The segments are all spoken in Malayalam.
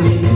Amen.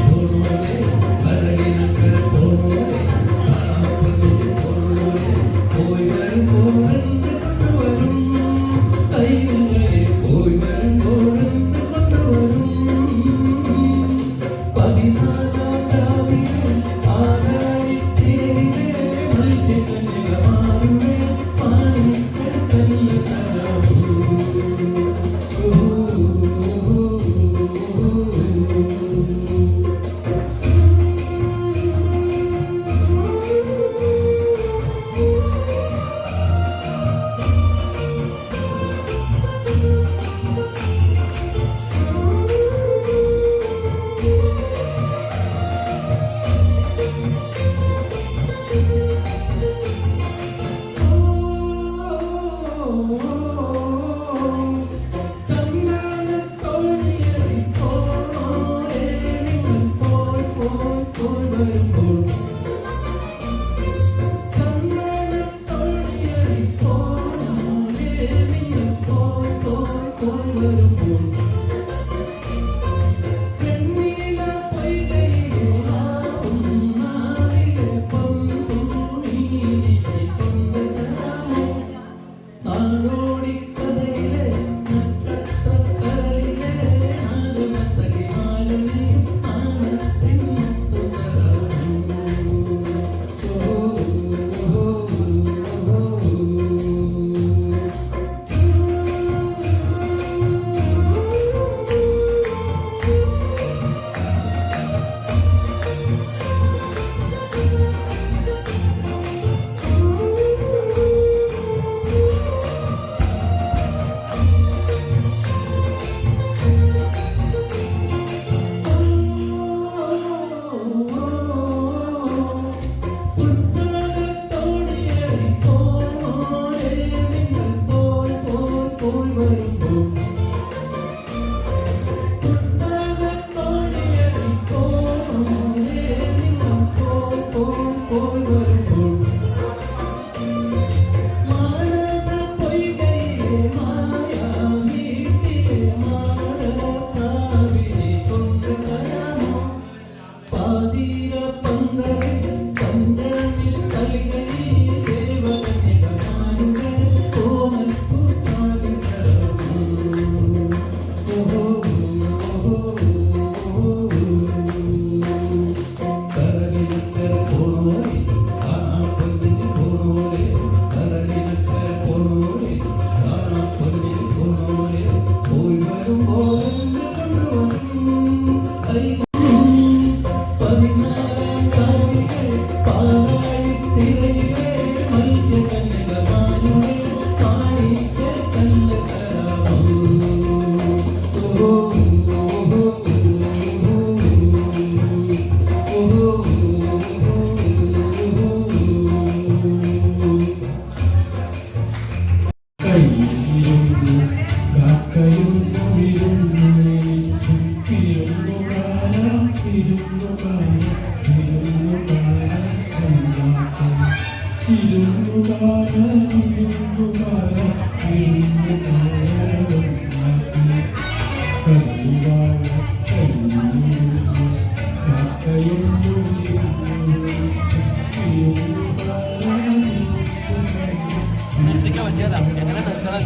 നിർത്തിയതാ എങ്ങനെ നിർത്തണം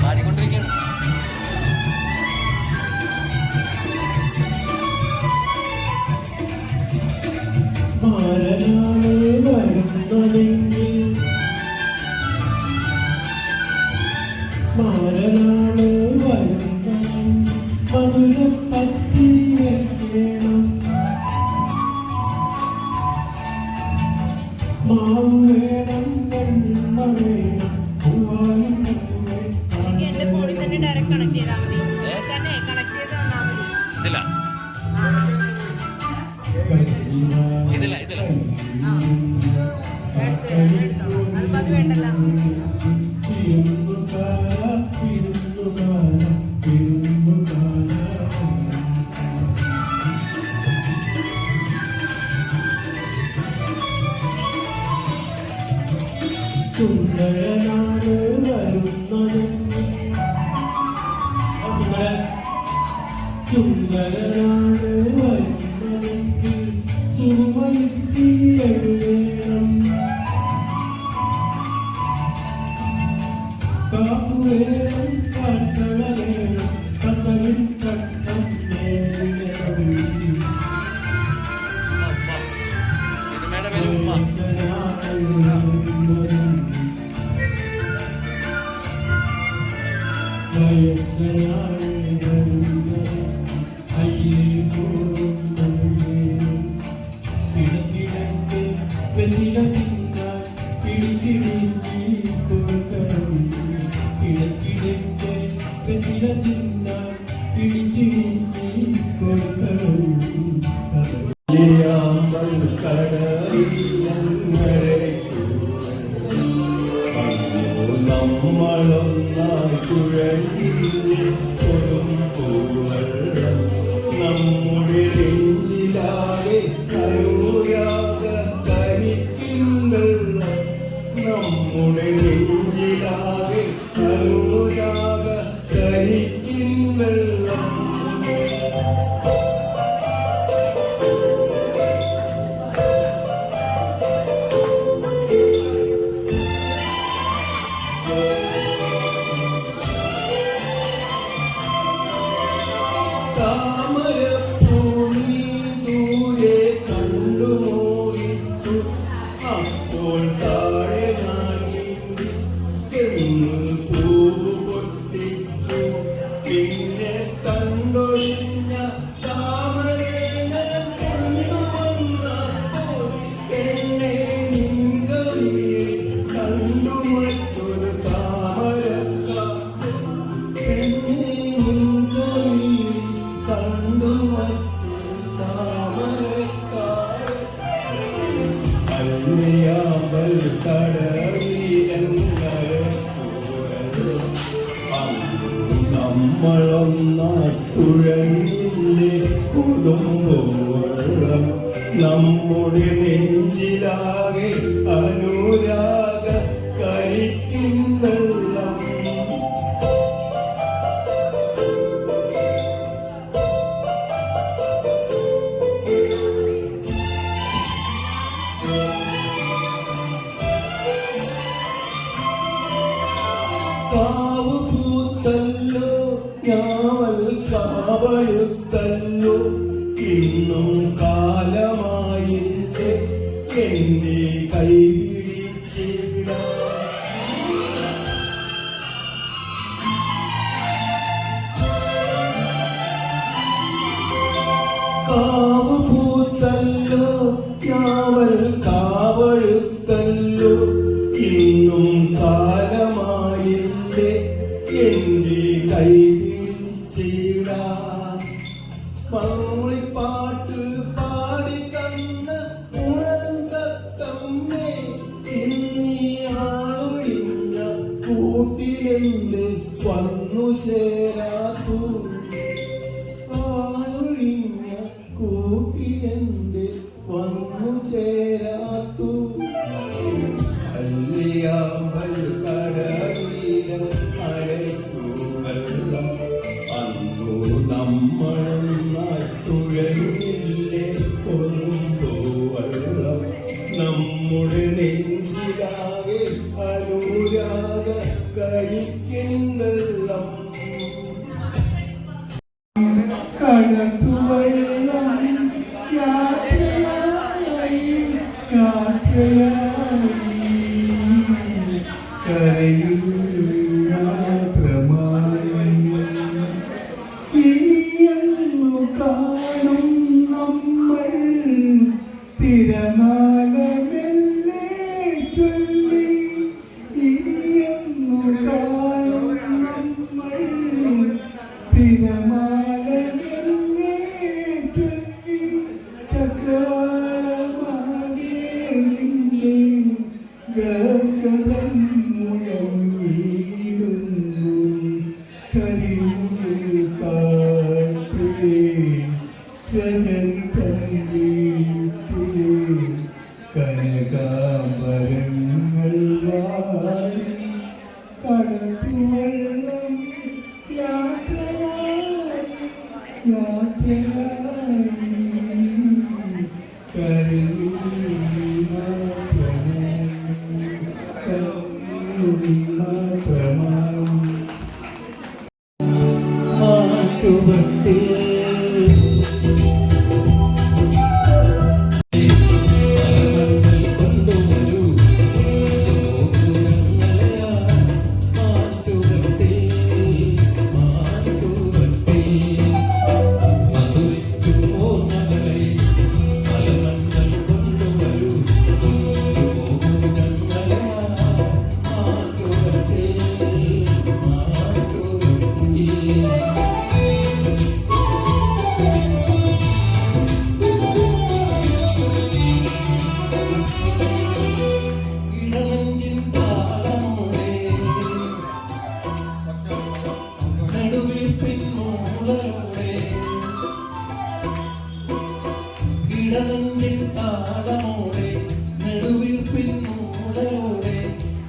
പാടിക്കൊണ്ടിരിക്കണം മരണേ മരുന്നതേ ഇതില്ല ഇതില്ല ഇതില്ല വേണ്ടല്ലോ പിടിച്ചിരുന്ന പിടിച്ചിരുന്ന നമ്മുടെ നെഞ്ചിലാകെ കരുണയാക കുഴലിലെ കുടുംബം നമ്മുടെ നെഞ്ചിലാകെ അനുരാ കാലമായി കൈ depende cuándo será tu கரைக்கின்றது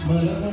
맞아.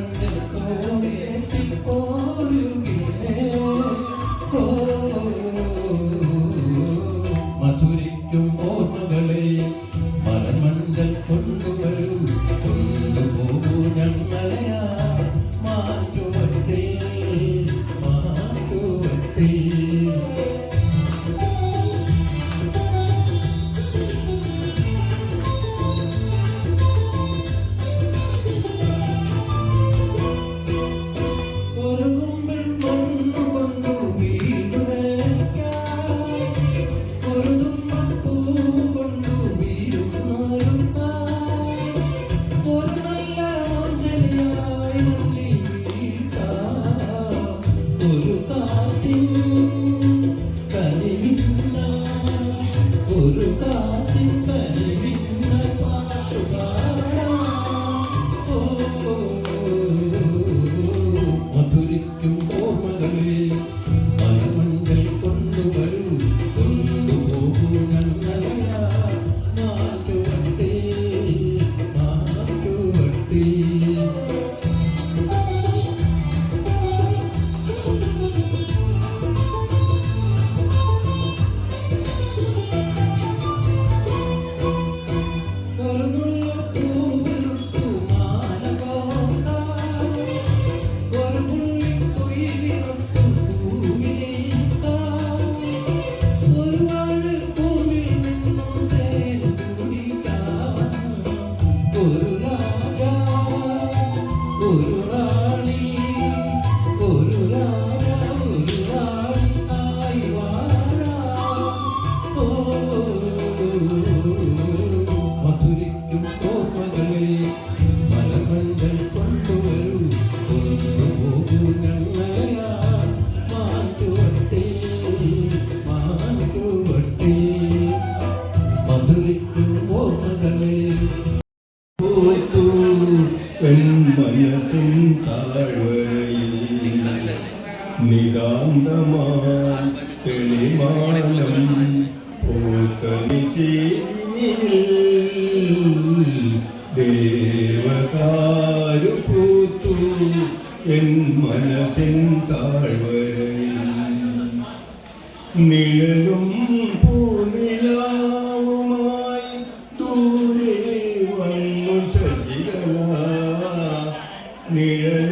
പോറ്റൂ പെൺമനസിൻ താഴ്വരയിൽ നിതാന്തമാൻ തെളിമാനം പോത്ത ദേവതാരു പൂത്തു എൻ മനസ്സിൻ താഴ്വരയിൽ. നിഴൽ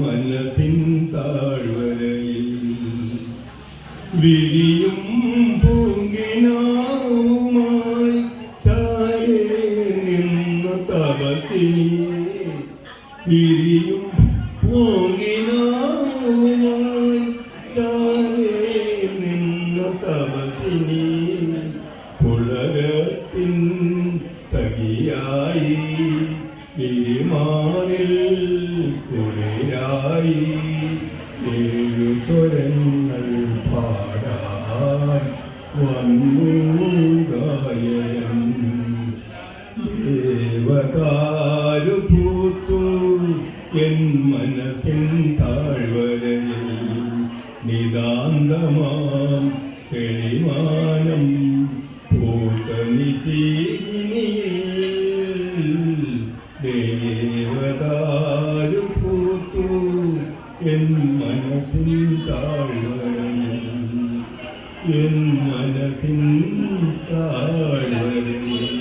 മനസ്സിൻ താഴ്വരയിൽ വിരിയും ഗായനം ദേവതാരു പൂത്തു എൻ മനസ്സിൻ താഴ്വരയിൽ നിതാന്തമാം തെളിമാനം പൂത്ത നിശീനിയിൽ ദേവതാരു പൂത്തു എൻ മനസ്സിൻ താഴ്വരയിൽ காண்பேன்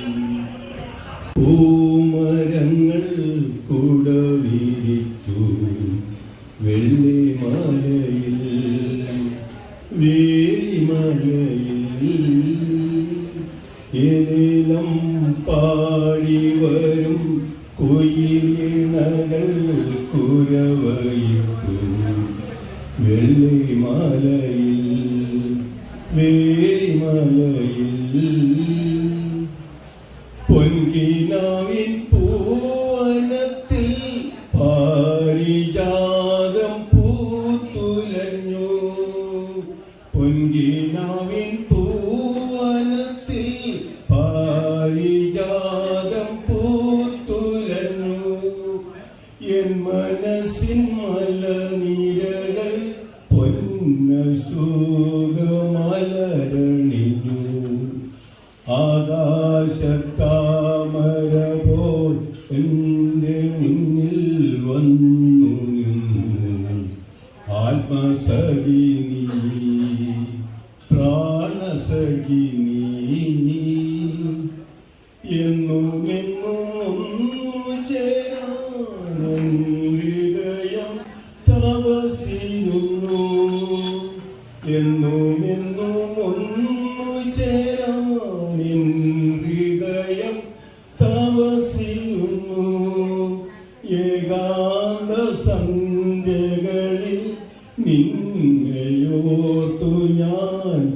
ആത്മസവീനി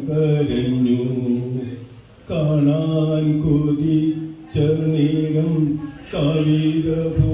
കരഞ്ഞു. കാണാൻ കൊതി നേരം കവിത പോ